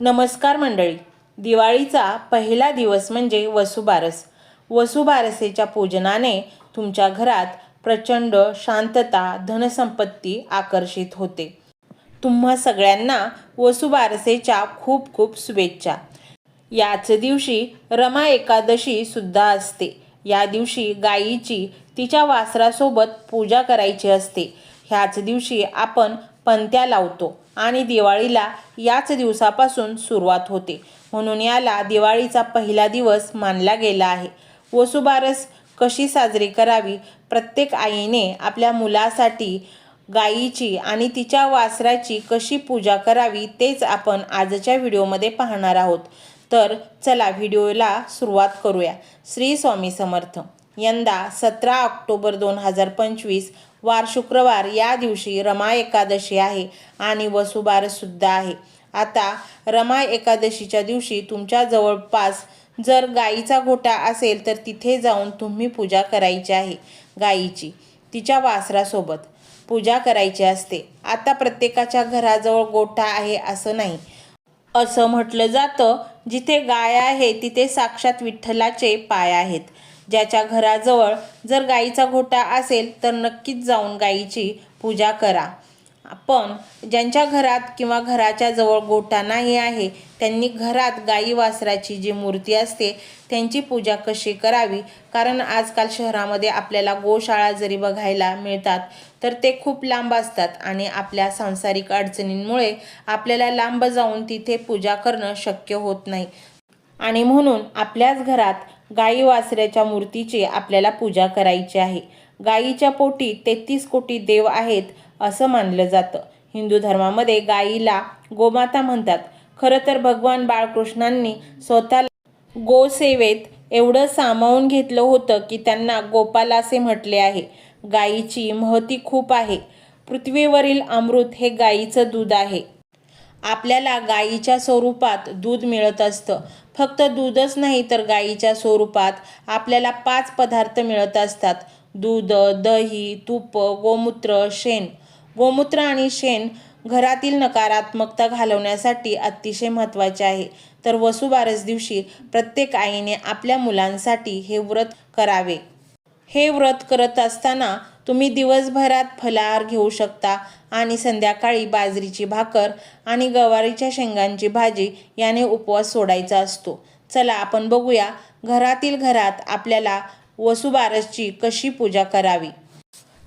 नमस्कार मंडळी. दिवाळीचा पहिला दिवस म्हणजे वसुबारस. वसुबारसेच्या पूजनाने तुमच्या घरात प्रचंड शांतता धनसंपत्ती आकर्षित होते. तुम्हा सगळ्यांना वसुबारसेच्या खूप खूप शुभेच्छा. याच दिवशी रमा एकादशी सुद्धा असते. या दिवशी गायीची तिच्या वासरासोबत पूजा करायची असते. ह्याच दिवशी आपण पंत्या लावतो आणि दिवाळीला याच दिवसापासून सुरुवात होते. म्हणून याला दिवाळीचा पहिला दिवस मानला गेला आहे. वसुबारस कशी साजरी करावी? प्रत्येक आईने आपल्या मुलासाठी गायीची आणि तिच्या वासराची कशी पूजा करावी तेच आपण आजच्या व्हिडिओमध्ये पाहणार आहोत. तर चला व्हिडिओला सुरुवात करूया. श्री स्वामी समर्थ. यंदा सतरा ऑक्टोबर दोन हजार पंचवीस वार शुक्रवार या दिवशी रमा एकादशी आहे आणि वसुबारसुद्धा आहे. आता रमा एकादशीच्या दिवशी तुमच्या जवळपास जर गाईचा गोठा असेल तर तिथे जाऊन तुम्ही पूजा करायची आहे गाईची तिच्या वासरासोबत. पूजा करायची असते. आता प्रत्येकाच्या घराजवळ गोठा आहे असं नाही. असं म्हटलं जातं जिथे गाय आहे तिथे साक्षात विठ्ठलाचे पाय आहेत. ज्याच्या घराजवळ जर गाईचा घोटा असेल तर नक्कीच जाऊन गाईची पूजा करा. पण ज्यांच्या घरात किंवा घराच्या जवळ गोटा नाही आहे त्यांनी घरात गाई वासराची जी मूर्ती असते त्यांची पूजा कशी करावी? कारण आजकाल शहरामध्ये आपल्याला गोशाळा जरी बघायला मिळतात तर ते खूप लांब असतात आणि आपल्या सांसारिक अडचणींमुळे आपल्याला लांब जाऊन तिथे पूजा करणं शक्य होत नाही. आणि म्हणून आपल्याच घरात गाई वासऱ्याच्या मूर्तीची आपल्याला पूजा करायची आहे. गाईच्या पोटी तेहतीस कोटी देव आहेत असं मानलं जातं. हिंदू धर्मामध्ये गाईला गोमाता म्हणतात. खरं तर भगवान बाळकृष्णांनी स्वतःला गोसेवेत एवढं सामावून घेतलं होतं की त्यांना गोपाल असे म्हटले आहे. गाईची महती खूप आहे. पृथ्वीवरील अमृत हे गाईचं दूध आहे. आपल्याला गाईच्या स्वरूपात दूध मिळत असतं. फक्त दूधच नाही तर गाईच्या स्वरूपात आपल्याला पाच पदार्थ मिळत असतात. दूध दही तूप गोमूत्र शेण. गोमूत्र आणि शेण घरातील नकारात्मकता घालवण्यासाठी अतिशय महत्त्वाचे आहे. तर वसुबारस दिवशी प्रत्येक आईने आपल्या मुलांसाठी हे व्रत करावे. हे व्रत करत असताना तुम्ही दिवसभरात फलाहार घेऊ शकता आणि संध्याकाळी बाजरीची भाकर आणि गवारीच्या शेंगांची भाजी याने उपवास सोडायचा असतो. चला आपण बघूया घरातील घरात आपल्याला वसुबारसची कशी पूजा करावी.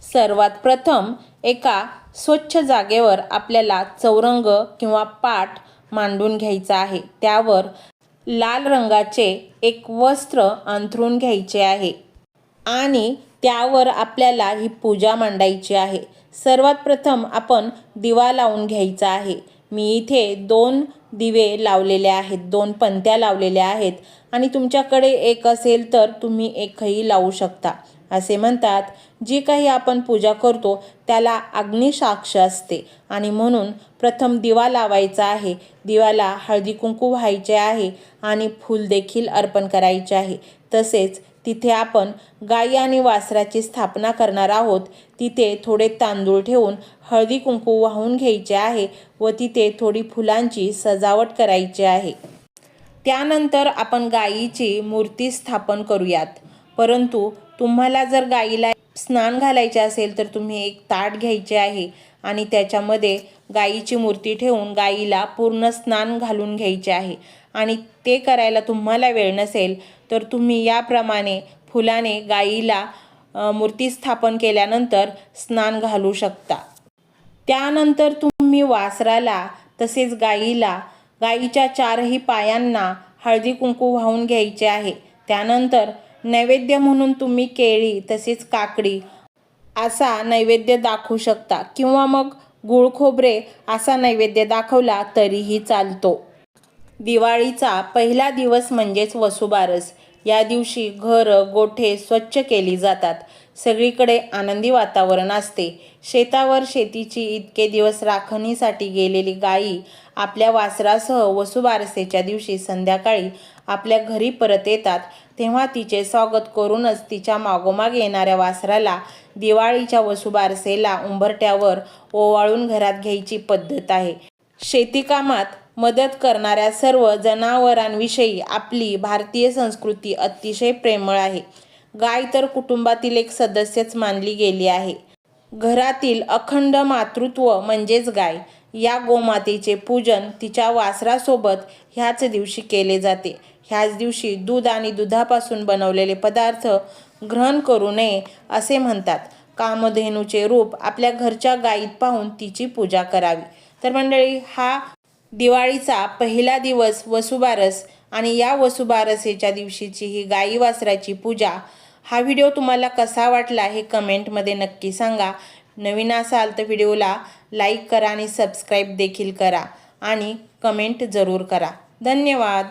सर्वात प्रथम एका स्वच्छ जागेवर आपल्याला चौरंग किंवा पाट मांडून घ्यायचा आहे. त्यावर लाल रंगाचे एक वस्त्र अंथरून घ्यायचे आहे. आणि त्यावर आपल्याला ही पूजा मांडायची आहे. सर्वात प्रथम आपण दिवा लावून घ्यायचा आहे. मी इथे दोन दिवे लावलेले आहेत दोन पंत्या लावलेल्या आहेत. आणि तुमच्याकडे एक असेल तर तुम्ही एकही लावू शकता. असे म्हणतात जी काही आपण पूजा करतो त्याला अग्निसाक्ष असते. आणि म्हणून प्रथम दिवा लावायचा आहे. दिवाला हळदी कुंकू व्हायचे आहे आणि फूल देखील अर्पण करायचे आहे. तसेच तिथे आपण गाई आणि वासराची स्थापना करणार आहोत. तिथे थोडे तांदूळ ठेवून हळदी कुंकू वाहून घ्यायचे आहे व तिथे थोडी फुलांची सजावट करायची आहे. त्यानंतर आपण गायीची मूर्ती स्थापन करूयात. परंतु तुम्हाला जर गाईला स्नान घालायचे असेल तर तुम्ही एक ताट घ्यायचे आहे आणि त्याच्यामध्ये गाईची मूर्ती ठेवून गाईला पूर्ण स्नान घालून घ्यायचे आहे. आणि ते करायला तुम्हाला वेळ नसेल तर तुम्ही याप्रमाणे फुलाने गाईला मूर्ती स्थापन केल्यानंतर स्नान घालू शकता. त्यानंतर तुम्ही वासराला तसेच गाईला गाईच्या चारही पायांना हळदी कुंकू वाहून घ्यायचे आहे. त्यानंतर नैवेद्य म्हणून तुम्ही केळी तसेच काकडी असा नैवेद्य दाखवू शकता. किंवा मग गुळ खोबरे असा नैवेद्य दाखवला तरीही चालतो. दिवाळीचा पहिला दिवस म्हणजेच वसुबारस. या दिवशी घरं गोठे स्वच्छ केली जातात. सगळीकडे आनंदी वातावरण असते. शेतावर शेतीची इतके दिवस राखणीसाठी गेलेली गायी आपल्या वासरासह वसुबारसेच्या दिवशी संध्याकाळी आपल्या घरी परत येतात. तेव्हा तिचे स्वागत करूनच तिच्या मागोमाग येणाऱ्या वासराला दिवाळीच्या वसुबारसेला उंबरट्यावर ओवाळून घरात घ्यायची पद्धत आहे. शेतीकामात मदत करणाऱ्या सर्व जनावरांविषयी आपली भारतीय संस्कृती अतिशय प्रेमळ आहे. गाय तर कुटुंबातील एक सदस्यच मानली गेली आहे. घरातील अखंड मातृत्व म्हणजेच गाय. या गोमातेचे पूजन तिच्या वासरासोबत ह्याच दिवशी केले जाते. ह्याच दिवशी दूध आणि दुधापासून बनवलेले पदार्थ ग्रहण करू नये असे म्हणतात. कामधेनूचे रूप आपल्या घरच्या गायीत पाहून तिची पूजा करावी. तर मंडळी हा दिवाळीचा पहिला दिवस वसुबारस आणि या वसुबारसेच्या दिवशीची ही गाई वासराची पूजा हा व्हिडिओ तुम्हाला कसा वाटला हे कमेंटमध्ये नक्की सांगा. नवीन असाल तर व्हिडिओला लाईक करा आणि सबस्क्राईब देखील करा आणि कमेंट जरूर करा. धन्यवाद.